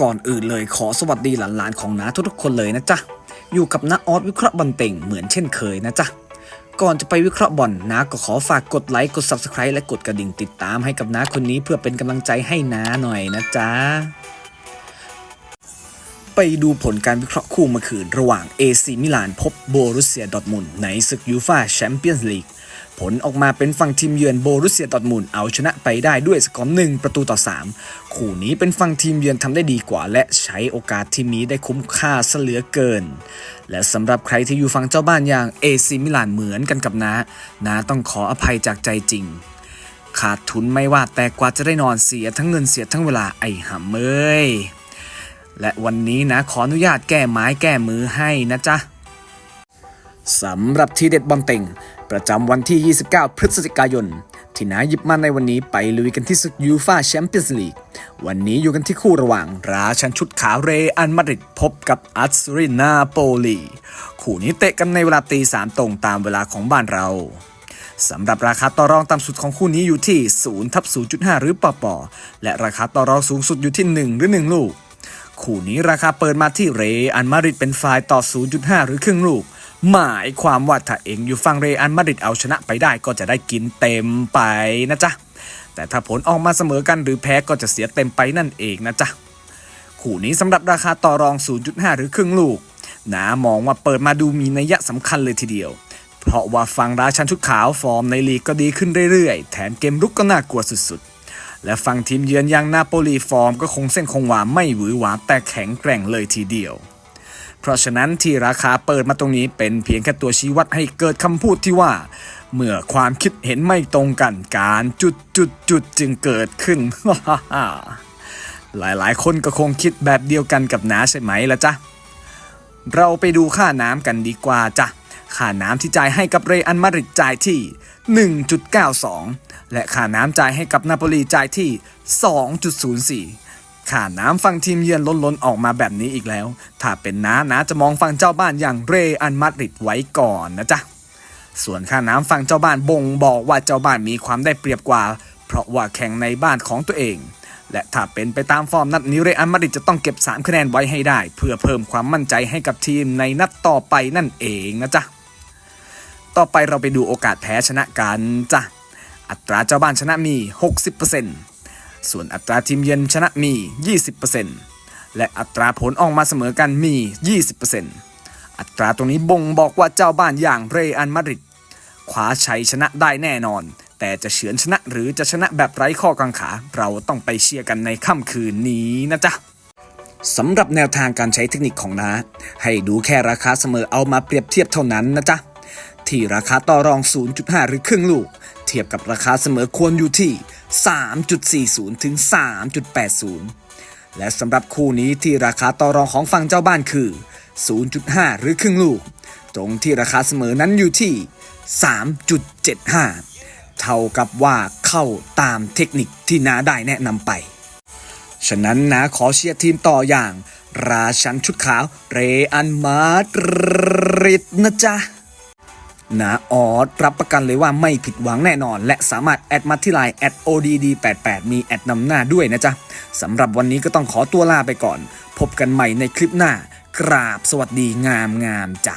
ก่อนอื่นเลยขอสวัสดีหลานๆของน้าทุกๆคนเลยนะจ๊ะ อยู่กับน้าออสวิเคราะห์บอลเต่งเหมือนเช่นเคยนะจ๊ะ ก่อนจะไปวิเคราะห์บอลน้าก็ขอฝากกดไลค์กด Subscribe และกดกระดิ่งติดตามให้กับน้าคนนี้เพื่อเป็นกำลังใจให้น้าหน่อยนะจ๊ะ ไปดูผลการวิเคราะห์คู่เมื่อคืนระหว่าง AC มิลานพบโบรุสเซียดอร์ทมุนในศึกยูฟาแชมเปี้ยนส์ลีก ผลออกมาเป็นฝั่งทีมเยือนโบรุสเซียดอทมุนเอาชนะไปได้ด้วยสกอร์หนึ่งประตูต่อ 3 คู่นี้เป็นฝั่งทีมเยือนทำได้ดีกว่า และใช้โอกาสที่มีได้คุ้มค่าเสเหลือเกิน และสำหรับใครที่อยู่ฝั่งเจ้าบ้านอย่าง AC มิลานเหมือนกันกับน้าน้าต้องขออภัยจากใจจริง ขาดทุนไม่ว่าแต่กว่าจะได้นอนเสียทั้งเงินเสียทั้งเวลาไอ้หำเอ้ยและวันนี้นะขออนุญาตแก้ไม้แก้มือให้นะจ๊ะ สำหรับทีเด็ดบอลเต็งประจำวันที่ 29 พฤศจิกายน ที่นาหยิบมาในวันนี้ไปลุยกันที่ศึกยูฟาแชมเปี้ยนส์ลีก วันนี้อยู่กันที่คู่ระหว่าง ราชันชุดขาวเรอัลมาดริดพบกับอัสรินาโปลี คู่นี้เตะกันในเวลาตีสามตรงตามเวลาของบ้านเราสำหรับราคาต่อรองต่ำสุดของคู่นี้อยู่ที่0ทับ0.5 หรือปอปอและราคาต่อรองสูงสุดอยู่ที่ 1 หรือ 1 ลูก คู่นี้ราคาเปิดมาที่เรอัลมาดริดเป็นฝ่ายต่อ 0.5 หรือครึ่งลูก หมายความว่าถ้าเองอยู่ฝั่งเรอัลมาดริดเอาชนะไปได้ก็จะได้กินเต็มไปนะจ๊ะ แต่ถ้าผลออกมาเสมอกันหรือแพ้ก็จะเสียเต็มไปนั่นเองนะจ๊ะ คู่นี้สำหรับราคาต่อรอง 0.5 หรือครึ่งลูกนามองว่าเปิดมาดูมีนัยสำคัญเลยทีเดียว เพราะว่าฝั่งราชันชุดขาวฟอร์มในลีกก็ดีขึ้นเรื่อยๆ แถมเกมรุกก็น่ากลัวสุดๆ และฝั่งทีมเยือนอย่างนาโปลีฟอร์มก็คงเส้นคงวาไม่หวือหวาแต่แข็งแกร่งเลยทีเดียว เพราะฉะนั้นที่ราคาเปิดมาตรงนี้เป็นเพียงแค่ตัวชี้วัดให้เกิดคำพูดที่ว่า เมื่อความคิดเห็นไม่ตรงกันการจุดจุดจุดจึงเกิดขึ้น หลายๆ คนก็คงคิดแบบเดียวกันกับน้าใช่ไหมล่ะจ๊ะ เราไปดูค่าน้ำกันดีกว่าจ้ะค่าน้ำที่จ่ายให้กับเรอัลมาริดจ่ายที่ 1.92 และค่าน้ำจ่ายให้กับนาโปลีจ่ายที่ 2.04 ค่าน้ำฝั่งทีมเยือนล้นๆออกมาแบบนี้อีกแล้ว ถ้าเป็นน้านาจะมองฝั่งเจ้าบ้านอย่างเรอัลมาดริดไว้ก่อนนะจ๊ะ ส่วนค่าน้ำฝั่งเจ้าบ้านบ่งบอกว่าเจ้าบ้านมีความได้เปรียบกว่า เพราะว่าแข่งในบ้านของตัวเอง และถ้าเป็นไปตามฟอร์มนัดนี้เรอัลมาดริดจะต้องเก็บ 3 คะแนนไว้ให้ได้ เพื่อเพิ่มความมั่นใจให้กับทีมในนัดต่อไปนั่นเองนะจ๊ะ ต่อไปเราไปดูโอกาสแพ้ชนะกันจ้ะ อัตราเจ้าบ้านชนะมี 60% ส่วนอัตราทีมเยือนชนะมี 20%และอัตราผลออกมาเสมอกันมี 20%อัตราตรงนี้บ่งบอกว่าเจ้าบ้านอย่างเรอัลมาดริดคว้าชัยชนะได้แน่นอน แต่จะเฉือนชนะหรือจะชนะแบบไร้ข้อกังขา เราต้องไปเชียร์กันในค่ำคืนนี้นะจ๊ะสำหรับแนวทางการใช้เทคนิคของน้า ให้ดูแค่ราคาเสมอเอามาเปรียบเทียบเท่านั้นนะจ๊ะ ที่ราคาต่อรอง 0.5 หรือครึ่งลูก เทียบกับราคาเสมอควรอยู่ที่ 3.40 ถึง 3.80 และสำหรับคู่นี้ที่ราคาต่อรองของฝั่งเจ้าบ้านคือ 0.5 หรือครึ่งลูก ตรงที่ราคาเสมอนั้นอยู่ที่ 3.75 เท่ากับว่าเข้าตามเทคนิคที่น้าได้แนะนำไป ฉะนั้นนะขอเชียร์ทีมต่ออย่าง ราชันชุดขาว เรอันมาดริดนะจ๊ะ นาออดรับประกันเลยว่าไม่ผิดหวังแน่นอน และสามารถแอดมาที่ไลน์แอด ODD88 มีแอดนำหน้าด้วยนะจ๊ะสำหรับวันนี้ก็ต้องขอตัวลาไปก่อน พบกันใหม่ในคลิปหน้ากราบสวัสดีงามงามจ้ะ